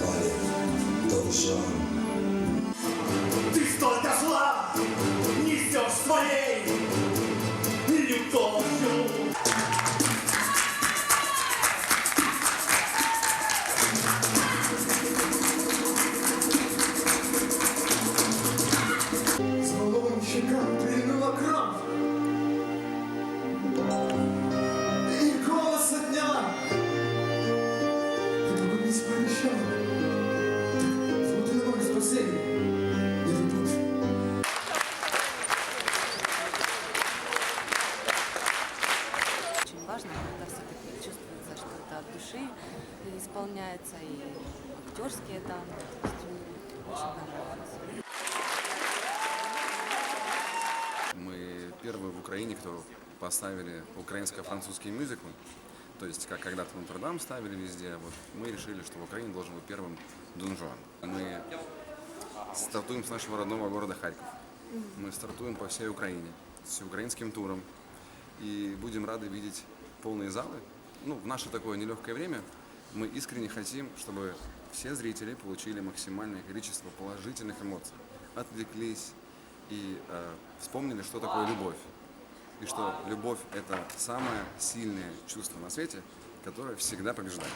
звали Должан. Ты столько зла несешь своей любовь. От души исполняется, и актерские мне очень понравилось. Мы первые в Украине, кто поставили украинско-французские мюзиклы. То есть, как когда-то Нотр-Дам ставили везде, вот мы решили, что в Украине должен быть первым Дон Жуан. Мы стартуем с нашего родного города Харьков. Мы стартуем по всей Украине с украинским туром. И будем рады видеть полные залы. Ну, в наше такое нелегкое время мы искренне хотим, чтобы все зрители получили максимальное количество положительных эмоций, отвлеклись и э, вспомнили, что такое любовь. И что любовь – это самое сильное чувство на свете, которое всегда побеждает.